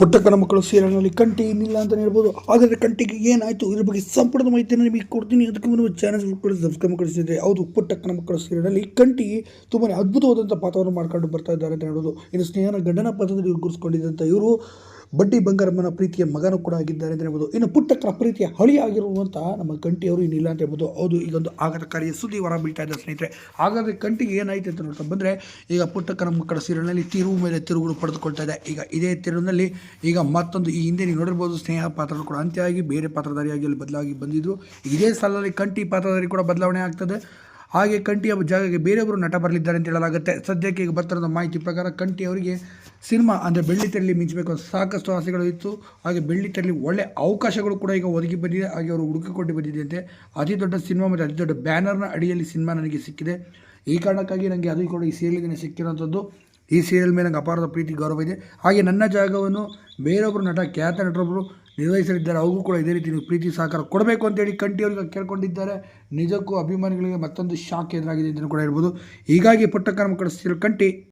ಪುಟ್ಟಕ್ಕನ ಮಕ್ಕಳು ಸೀರಿಯಲ್ನಲ್ಲಿ ಕಂಟಿ ಏನಿಲ್ಲ ಅಂತ ಹೇಳ್ಬೋದು. ಆದರೆ ಕಂಟಿಗೆ ಏನಾಯಿತು? ಇದ್ರ ಬಗ್ಗೆ ಸಂಪೂರ್ಣ ಮಾಹಿತಿಯನ್ನು ನಿಮಗೆ ಕೊಡ್ತೀನಿ. ಅದಕ್ಕೆ ಮುನ್ನ ಚಾನಲ್ ಕೂಡ ಸಬ್ಸ್ಕ್ರೈಬ್ ಮಾಡಿಸಿದ್ರೆ ಹೌದು, ಪುಟ್ಟಕ್ಕನ ಮಕ್ಕಳು ಸೀರಿಯಲ್ನಲ್ಲಿ ಕಂಟಿ ತುಂಬಾ ಅದ್ಭುತವಾದಂಥ ಪಾತ್ರವನ್ನು ಮಾಡ್ಕೊಂಡು ಬರ್ತಾ ಇದ್ದಾರೆ ಅಂತ ಹೇಳ್ಬೋದು. ಇನ್ನು ಸ್ನೇಹನ ಗಂಡನ ಪಾತ್ರದಲ್ಲಿ ಗುರುಸ್ಕೊಂಡಿದ್ದಂಥ ಇವರು ಬಡ್ಡಿ ಬಂಗಾರಮ್ಮನ ಪ್ರೀತಿಯ ಮಗನೂ ಕೂಡ ಆಗಿದ್ದಾರೆ ಅಂತ ಹೇಳ್ಬೋದು. ಇನ್ನು ಪುಟ್ಟಕ್ಕನ ಪ್ರೀತಿಯ ಹಳಿ ಆಗಿರುವಂತಹ ನಮ್ಮ ಕಂಟಿಯವರು ಇನ್ನಿಲ್ಲ ಅಂತ ಹೇಳ್ಬೋದು. ಹೌದು ಈಗೊಂದು ಆಘಾತಕಾರಿಯ ಸುದ್ದಿ ಹೊರ ಬೀಳ್ತಾ ಇದೆ ಸ್ನೇಹಿತರೆ. ಹಾಗಾದರೆ ಕಂಟಿಗೆ ಏನಾಯಿತು ಅಂತ ನೋಡ್ತಾ ಬಂದರೆ, ಈಗ ಪುಟ್ಟಕ್ಕನ ಮಕ್ಕಳ ಸೀರಿಯಲ್ನಲ್ಲಿ ತಿರುವು ಮೇಲೆ ತಿರುಗಳು ಪಡೆದುಕೊಳ್ತಾ ಇದೆ. ಈಗ ಇದೇ ತಿರುವಿನಲ್ಲಿ ಈಗ ಮತ್ತೊಂದು ಈ ಹಿಂದೆ ನೀವು ನೋಡಿರ್ಬೋದು, ಸ್ನೇಹ ಪಾತ್ರ ಕೂಡ ಅಂತ್ಯ ಆಗಿ ಬೇರೆ ಪಾತ್ರಧಾರಿಯಾಗಿ ಅಲ್ಲಿ ಬದಲಾಗಿ ಬಂದಿದ್ರು. ಇದೇ ಸಾಲಲ್ಲಿ ಕಂಠಿ ಪಾತ್ರಧಾರಿ ಕೂಡ ಬದಲಾವಣೆ ಆಗ್ತದೆ. ಹಾಗೆ ಕಂಠಿಯ ಜಾಗಕ್ಕೆ ಬೇರೆಯವರು ನಟ ಬರಲಿದ್ದಾರೆ ಅಂತ ಹೇಳಲಾಗುತ್ತೆ. ಸದ್ಯಕ್ಕೆ ಈಗ ಬರ್ತಿರೋ ಮಾಹಿತಿ ಪ್ರಕಾರ ಕಂಠಿ ಅವರಿಗೆ ಸಿನಿಮಾ ಅಂದರೆ ಬೆಳ್ಳಿ ತೆರಳಿ ಮಿಂಚಬೇಕು ಅಂತ ಸಾಕಷ್ಟು ಆಸೆಗಳು ಇತ್ತು. ಹಾಗೆ ಬೆಳ್ಳಿ ತೆರಳಿ ಒಳ್ಳೆ ಅವಕಾಶಗಳು ಕೂಡ ಈಗ ಒದಗಿ ಬಂದಿದೆ. ಹಾಗೆ ಅವರು ಹುಡುಕಿಕೊಂಡು ಬಂದಿದೆಯಂತೆ ಅತಿ. ದೊಡ್ಡ ಸಿನಿಮಾ ಮತ್ತು ಅತಿ ದೊಡ್ಡ ಬ್ಯಾನರ್ನ ಅಡಿಯಲ್ಲಿ ಸಿನಿಮಾ ನನಗೆ ಸಿಕ್ಕಿದೆ. ಈ ಕಾರಣಕ್ಕಾಗಿ ನನಗೆ ಅದು ಕೂಡ ಈ ಸೀರಿಯಲ್ಗೆ ಸಿಕ್ಕಿರೋಂಥದ್ದು ಈ ಸೀರಿಯಲ್ ಮೇಲೆ ನನಗೆ ಅಪಾರದ ಪ್ರೀತಿ ಗೌರವ ಇದೆ. ಹಾಗೆ ನನ್ನ ಜಾಗವನ್ನು ಬೇರೊಬ್ಬರು ನಟ ಖ್ಯಾತ ನಟರೊಬ್ಬರು ನಿರ್ವಹಿಸಲಿದ್ದಾರೆ. ಅವ್ರಿಗೂ ಕೂಡ ಇದೇ ರೀತಿ ನೀವು ಪ್ರೀತಿ ಸಹಕಾರ ಕೊಡಬೇಕು ಅಂತೇಳಿ ಕಂಟಿ ಅವರಿಗೆ ಕೇಳ್ಕೊಂಡಿದ್ದಾರೆ. ನಿಜಕ್ಕೂ ಅಭಿಮಾನಿಗಳಿಗೆ ಮತ್ತೊಂದು ಶಾಕ್ ಎದುರಾಗಿದೆ ಅಂತಲೂ ಕೂಡ ಹೇಳ್ಬೋದು. ಹೀಗಾಗಿ ಪುಟ್ಟ ಕಂಟಿ